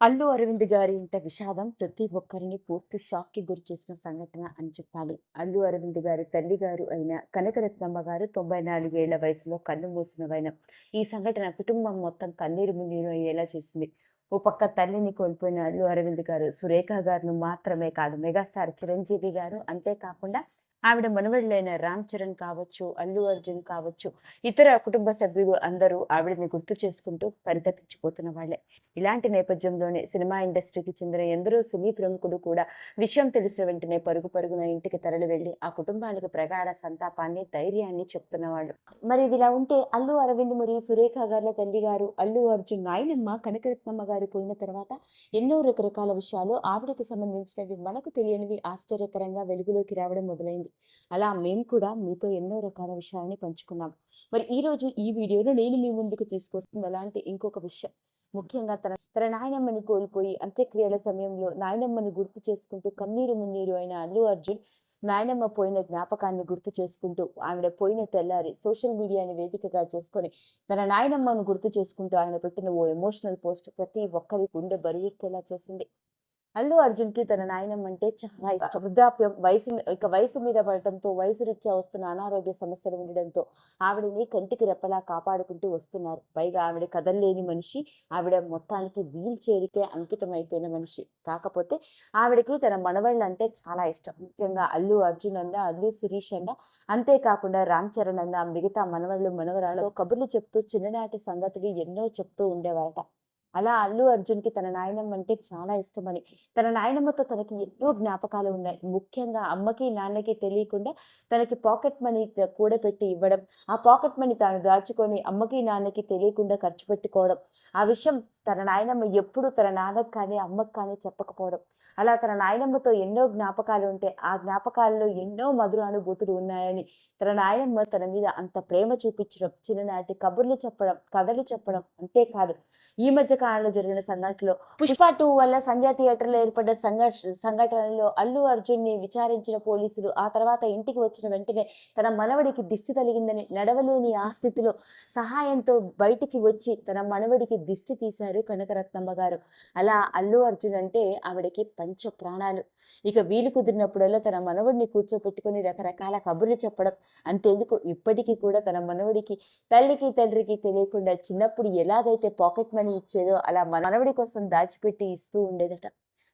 అల్లు అరవింద్ గారి ఇంత విషాదం ప్రతి ఒక్కరిని పూర్తి షాక్కి గురి చేసిన సంఘటన అని చెప్పాలి. అల్లు అరవింద్ గారి తల్లి గారు అయిన కనకరత్నమ్మ గారు తొంభై నాలుగేళ్ళ వయసులో కన్ను మూసినవైన ఈ సంఘటన కుటుంబం మొత్తం కన్నీరు మున్నీరు అయ్యేలా చేసింది. ఓ పక్క తల్లిని కోల్పోయిన అల్లు అరవింద్ గారు సురేఖ గారును మాత్రమే కాదు మెగాస్టార్ చిరంజీవి గారు అంతేకాకుండా ఆవిడ మనవళ్ళైన రామ్ చరణ్ కావచ్చు అల్లు అర్జున్ కావచ్చు ఇతర కుటుంబ సభ్యులు అందరూ ఆవిడని గుర్తు చేసుకుంటూ పరితపించిపోతున్న వాళ్ళే ఇలాంటి నేపథ్యంలోనే సినిమా ఇండస్ట్రీకి చెందిన ఎందరో సినీ ప్రముఖులు కూడా విషయం తెలిసిన వెంటనే పరుగు పరుగున ఇంటికి తరలి వెళ్ళి ఆ కుటుంబానికి ప్రగాఢ సంతాపాన్ని ధైర్యాన్ని చెప్తున్న వాళ్ళు. మరి ఇదిలా ఉంటే అల్లు అరవింద్ మరియు సురేఖ గారుల తల్లి గారు అల్లు అర్జున్ నాయనమ్మ కనకరత్నమ్మ గారు పోయిన తర్వాత ఎన్నో రకరకాల విషయాలు ఆవిడకి సంబంధించినవి మనకు తెలియనివి ఆశ్చర్యకరంగా వెలుగులోకి రావడం మొదలైంది. అలా మేము కూడా మీతో ఎన్నో రకాల విషయాలని పంచుకున్నాం. మరి ఈ రోజు ఈ వీడియోలో నేను మీ ముందుకు తీసుకొస్తుంది. అలాంటి ఇంకొక విషయం. ముఖ్యంగా తన తన నాయనమ్మని కోల్పోయి అంత్యక్రియల సమయంలో నాయనమ్మని గుర్తు చేసుకుంటూ కన్నీరు మున్నీరు అయిన అల్లు అర్జున్ నాయనమ్మ పోయిన జ్ఞాపకాన్ని గుర్తు చేసుకుంటూ ఆవిడ పోయిన తెల్లారి సోషల్ మీడియాని వేదికగా చేసుకొని తన నాయనమ్మను గుర్తు చేసుకుంటూ ఆయన పెట్టిన ఓ ఎమోషనల్ పోస్ట్ ప్రతి ఒక్కరి గుండె బరువెక్కేలా చేసింది. అల్లు అర్జున్కి తన నాయనమ్మ అంటే చాలా ఇష్టం. వృద్ధాప్యం వయసు ఇక వయసు మీద పడటంతో వయసు రీత్యా వస్తున్న అనారోగ్య సమస్యలు ఉండడంతో ఆవిడని కంటికి రెప్పలా కాపాడుకుంటూ వస్తున్నారు. పైగా ఆవిడ కదలలేని మనిషి ఆవిడ మొత్తానికి వీల్ చైర్కే అంకితం అయిపోయిన మనిషి. కాకపోతే ఆవిడకి తన మనవళ్ళు అంటే చాలా ఇష్టం. ముఖ్యంగా అల్లు అర్జున్ అన్న అల్లు శిరీష్ అన్న అంతేకాకుండా రామ్ చరణ్ అన్న మిగతా మనవళ్ళు మనవరాలు కబుర్లు చెప్తూ చిన్ననాటి సంగతులు ఎన్నో చెప్తూ ఉండేవారట. అలా అల్లు అర్జున్కి తన నాయనమ్మ అంటే చాలా ఇష్టమని. తన నాయనమ్మతో తనకి ఎన్నో జ్ఞాపకాలు ఉన్నాయి. ముఖ్యంగా అమ్మకి నాన్నకి తెలియకుండా తనకి పాకెట్ మనీ కూడబెట్టి ఇవ్వడం ఆ పాకెట్ మనీ తాను దాచుకొని అమ్మకి నాన్నకి తెలియకుండా ఖర్చు పెట్టుకోవడం. ఆ విషయం తన నాయనమ్మ ఎప్పుడు తన నాన్నకు కానీ అమ్మకు కానీ చెప్పకపోవడం. అలా తన నాయనమ్మతో ఎన్నో జ్ఞాపకాలు ఉంటే ఆ జ్ఞాపకాలలో ఎన్నో మధుర అనుభూతులు ఉన్నాయని తన నాయనమ్మ తన మీద అంత ప్రేమ చూపించడం చిన్ననాటి కబుర్లు చెప్పడం కథలు చెప్పడం అంతేకాదు. ఈ మధ్య కాలంలో జరిగిన సంఘటనలో పుష్ప టూ వల్ల సంధ్యా థియేటర్లో ఏర్పడ్డ సంఘట సంఘటనలో అల్లు అర్జున్ని విచారించిన పోలీసులు ఆ తర్వాత ఇంటికి వచ్చిన వెంటనే తన మనవడికి దిష్టి తగిలిందని నడవలేని ఆ స్థితిలో సహాయంతో బయటికి వచ్చి తన మనవడికి దిష్టి తీశారు. కనకరత్నమ్మ గారు. అలా అల్లు అర్జున్ అంటే ఆవిడకి పంచ ప్రాణాలు. ఇక వీలు కుదిరినప్పుడల్లా తన మనవడిని కూర్చోపెట్టుకుని రకరకాల కబుర్లు చెప్పడం. అంతేందుకు ఇప్పటికీ కూడా తన మనవడికి తల్లికి తండ్రికి తెలియకుండా చిన్నప్పుడు ఎలాగైతే పాకెట్ మనీ ఇచ్చేదో అలా మనవడి కోసం దాచిపెట్టి ఇస్తూ ఉండేదట.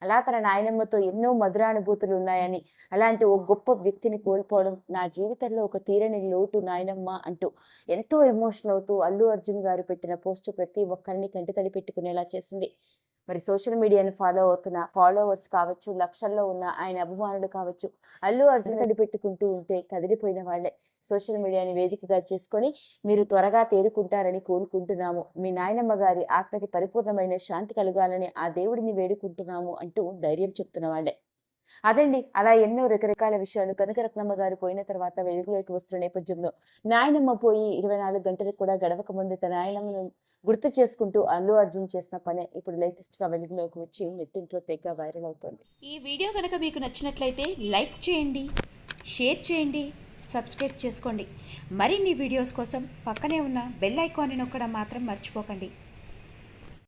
అలా తన నాయనమ్మతో ఎన్నో మధురానుభూతులు ఉన్నాయని అలాంటి ఓ గొప్ప వ్యక్తిని కోల్పోవడం నా జీవితంలో ఒక తీరని లోటు నాయనమ్మ అంటూ ఎంతో ఎమోషన్ అవుతూ అల్లు అర్జున్ గారు పెట్టిన పోస్ట్ ప్రతి ఒక్కరిని కంటితడి పెట్టుకునేలా చేసింది. మరి సోషల్ మీడియాని ఫాలో అవుతున్న ఫాలోవర్స్ కావచ్చు లక్షల్లో ఉన్న ఆయన అభిమానులు కావచ్చు అల్లు అర్జున్ కడి పెట్టుకుంటూ ఉంటే కదిలిపోయిన వాళ్ళే. సోషల్ మీడియాని వేదికగా చేసుకొని మీరు త్వరగా తేరుకుంటారని కోరుకుంటున్నాము. మీ నాయనమ్మ గారి ఆత్మకి పరిపూర్ణమైన శాంతి కలగాలని ఆ దేవుడిని వేడుకుంటున్నాము అంటూ ధైర్యం చెప్తున్న వాళ్ళే. అదండి అలా ఎన్నో రకరకాల విషయాలు. కనకరత్నమ్మ గారు పోయిన తర్వాత వెలుగులోకి వస్తున్న నేపథ్యంలో నాయనమ్మ పోయి ఇరవై నాలుగు గంటలకు కూడా గడవక ముందు తన నాయనమ్మను గుర్తు చేసుకుంటూ అల్లు అర్జున్ చేసిన పనే ఇప్పుడు లేటెస్ట్గా వెలుగులోకి వచ్చి నెట్టింట్లో తెగ వైరల్ అవుతుంది. ఈ వీడియో కనుక మీకు నచ్చినట్లయితే లైక్ చేయండి షేర్ చేయండి సబ్స్క్రైబ్ చేసుకోండి. మరిన్ని వీడియోస్ కోసం పక్కనే ఉన్న బెల్ ఐకాన్ని నొక్కడం మాత్రం మర్చిపోకండి.